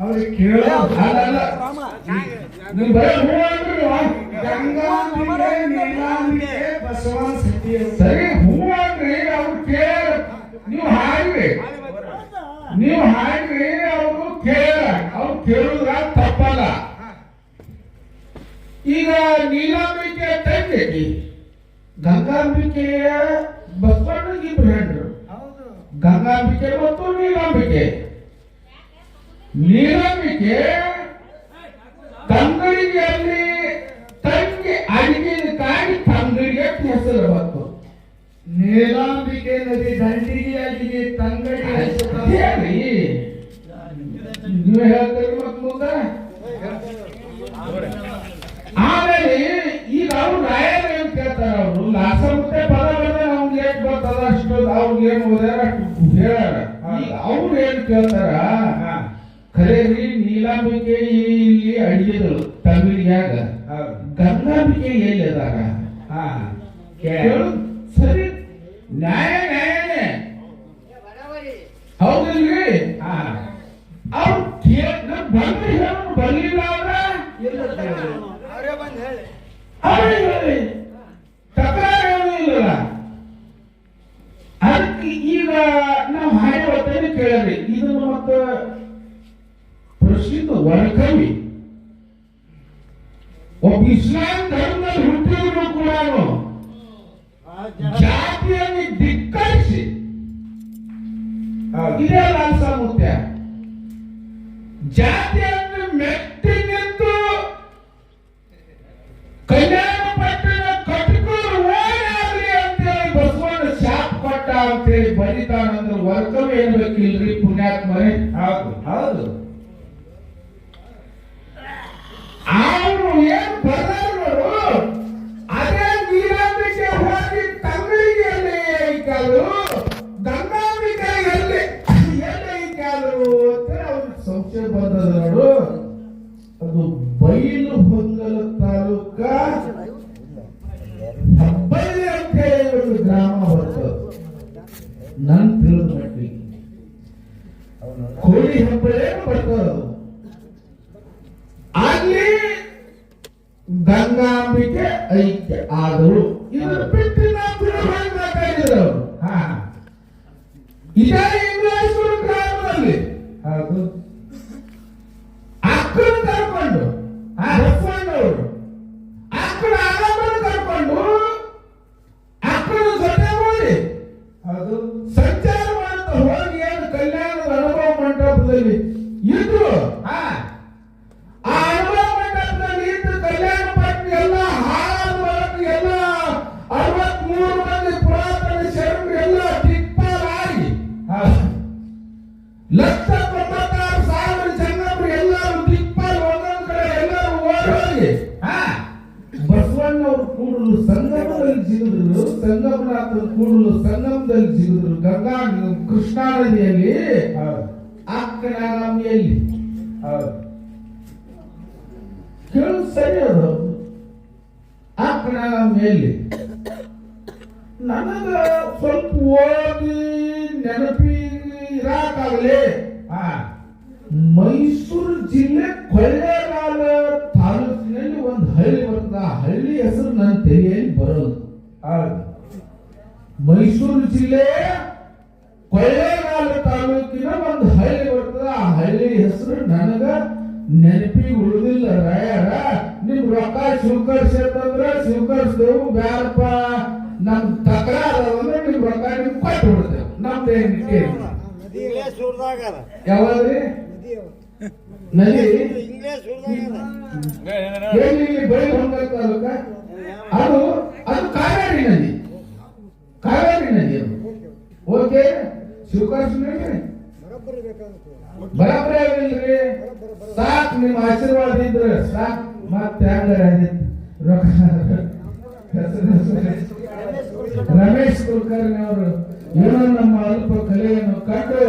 ಅವ್ರಿಗೆ ಕೇಳೋ ನೀವು ಬರೀ ಹೂ ಅಂದ್ರಿ. ಗಂಗಾಂಬಿಕೆ ಬಸವನ ಸತಿ ನೀವು ನೀವು ಅವರು ಕೇಳ ತಪ್ಪಲ್ಲ ಈಗ ನೀಲಾಂಬಿಕೆ ತಂದೆಗಿ ಗಂಗಾಂಬಿಕೆಯ ಬಸವಣ್ಣಗೆ ಇಬ್ರು ಹೆಂಡ್ರು ಗಂಗಾಂಬಿಕೆ ಮತ್ತು ನೀಲಾಂಬಿಕೆ. ನೀಲಾಂಬಿಕೆ ತಂಗಡಿಗೆಯಲ್ಲಿ ತಂಗಿ ಅಡಿಗೆ ತಂಗಡಿಗೆ ಅಂತ ಹೆಸರು ಬಂತು ನೀಲಾಂಬಿಕೆ ನದಿ ದಂಡಿಗೆ ಅಡಿಗೆ ತಂಗಡಿ ಅದೇರಿ ನೀವು ಹೇಳ್ತೀರಿ ಮತ್ ಮುಂದೆ? ಆಮೇಲೆ ಈಗ ಅವ್ರು ರಾಯರ್ ಏನ್ ಕೇಳ್ತಾರ ಅವರು? ಲಾಸ ಮುತ್ತೆ ಪದ ಬಂದ್ರೆ ಅವ್ನಿಗೆ ಏನ್ ಬರ್ತದ ಅಷ್ಟು ಅವ್ರಿಗೆ ಏನ್ ಓದ್ಯಾರ ಅಷ್ಟು ಹೇಳ್ಯಾರ. ಅವ್ರು ಏನ್ ಕೇಳ್ತಾರ? ಖರೆ ರೀ ನೀಲಾಂಬಿಕೆ ಇಲ್ಲಿ ಅಡಿಗೆದಳು ತಮಿಳಿಗ್ಯಾಗ ಗಂಗಾಂಬಿಕೆ ಎಲ್ಲಿ ಅದಾರ ಕೇಳು. ಸರಿ. ನ್ಯಾಯ ನ್ಯಾಯನೇ. ಹೌದಿಲ್ರಿ ಅವ್ರು ಕೇಳ ಬಂದು ಬರ್ಲಿಲ್ಲ ಅಂದ್ರೆ? ಹೇಳಿ. ತಕರಾರು ಅದಕ್ಕೆ ಈಗ ನಾವು ಹಾಗೆ ಕೇಳ್ರಿ ಇದನ್ನು ಮತ್ತ ಪ್ರಸಿದ್ಧ ವರಕವಿ ಒಬ್ಬ ಇಸ್ಲಾಂ ಧರ್ಮದಲ್ಲಿ ಹುಟ್ಟಿದ್ರು ಕೂಡ ಜಾತಿಯನ್ನು ಧಿಕ್ಕರಿಸಿ. ಇದೇ ಲಾಲ್ಸ ಮುತ್ಯ ಜಾತಿಯನ್ನು ಮೆಟ್ಟಿ ನಿಂತು ಕಲ್ಯಾಣ ಪಟ್ಟಣ ಕಟ್ಕೊಂಡು ಓಡಾಡ್ರಿ ಅಂತೇಳಿ ಬಸವಣ್ಣ ಶಾಪ್ ಕೊಟ್ಟ ಅಂತೇಳಿ ಬರೀತಾನಂದ್ರೆ ವರ್ಗವೇ ಏನ್ಬೇಕಿಲ್ರಿ ಪುಣ್ಯಾತ್ಮರೇ ಹೌದು ಹೌದು. ಅವನು ಏನು ಬರೋರು ಅದೇ ನೀರಾಂಬಿಕೆ ಹೋಗಿ ತಂಗಳಿಗೆ ಎಲ್ಲಿ ಐಕಾಲು ಗಂಗಾಂಬಿಕೆ ಎಲ್ಲಿ ಎಲ್ಲಿ ಐಕಾಲು ಅಂತ ಅವ್ರಿಗೆ ಸಂಶಯ ಬಂದದ ಅದು ಬೈಲು ಹೊಂಗಲ ತಾಲೂಕ ಹೆಬ್ಬಳ್ಳಿ ಅಂತ ಹೇಳಿ ಒಂದು ಗ್ರಾಮ ಬರ್ತದೆ ನನ್ ತಿಳಿದ ಅಲ್ಲಿ ಗಂಗಾಂಬಿಕೆ ಐಕ್ಯ. ಆದರೂ ಇದನ್ನ ಬಿಟ್ಟು ಕೂಡಲು ಸಂಗಮದಲ್ಲಿ ಜಿಗಿದ್ರು ಸಂಗಮನಾಥನ ಕೂಡಲು ಸಂಗಮದಲ್ಲಿ ಜಿಗಿದ್ರು ಗಂಗಾ ಕೃಷ್ಣಾ ನದಿಯಲ್ಲಿ ಹೌದು. ಅಕ್ಕನಾಗಮಿಯಲ್ಲಿ ಹೌದು. ಕೇಳು ಸರಿ ಅದು. ಅಕ್ಕನಾಗಮಿಯಲ್ಲಿ ನನಗ ಸ್ವಲ್ಪ ಓದಿ ನೆನಪಿ ಇರಾಕಾಗಲಿ ಹೆಸರು ನನ್ನ ತೆರೆಯಲ್ಲಿ ಬರೋದು ಮೈಸೂರು ಜಿಲ್ಲೆ ಕೊಳ್ಳೇಗಾಲ ತಾಲೂಕಿನ ಒಂದು ಹಳ್ಳಿ ಬರ್ತದ. ಆ ಹಳ್ಳಿ ಹೆಸರು ನನಗ ನೆನಪಿಗೆ ಉಳಿದಿಲ್ಲ ರಾಯರ ನಿಮ್ ರೊಕ್ಕ ಸ್ವೀಕರಿಸಂದ್ರ ಸ್ವೀಕರಿಸಿದೆವು. ಬ್ಯಾರಪ್ಪ ನಮ್ ತಕರಾರ ಅಂದ್ರೆ ನಿಮ್ ರೊಕ್ಕ ನಿಮ್ ಕೊಟ್ಟು ಬಿಡ್ತೇವೆ ನಮ್ದು ಏನಿದೆ ಯಾವಾಗ್ರಿ? ನದಿ? ಬಳಿ ಹೊಂಗಲ್ ತಾಲೂಕ? ಅದು ಅದು ಕಾವೇರಿ ನದಿ. ಕಾವೇರಿ ನದಿ ಅದು. ಓಕೆ ಶಿವಕೃಷ್ಣ ಬರಬ್ರಿ ಆಗಿಲ್ರಿ. ಸಾಕ್ ನಿಮ್ ಆಶೀರ್ವಾದ ಇದ್ರೆ ಸಾಕ್. ಮತ್ತೆ ಹಂಗಾರ ರಮೇಶ್ ಕುಲಕರ್ಣಿ ಅವರು ಏನೋ ನಮ್ಮ ಅಲ್ಪ ಕಲೆಯನ್ನು ಕಂಡು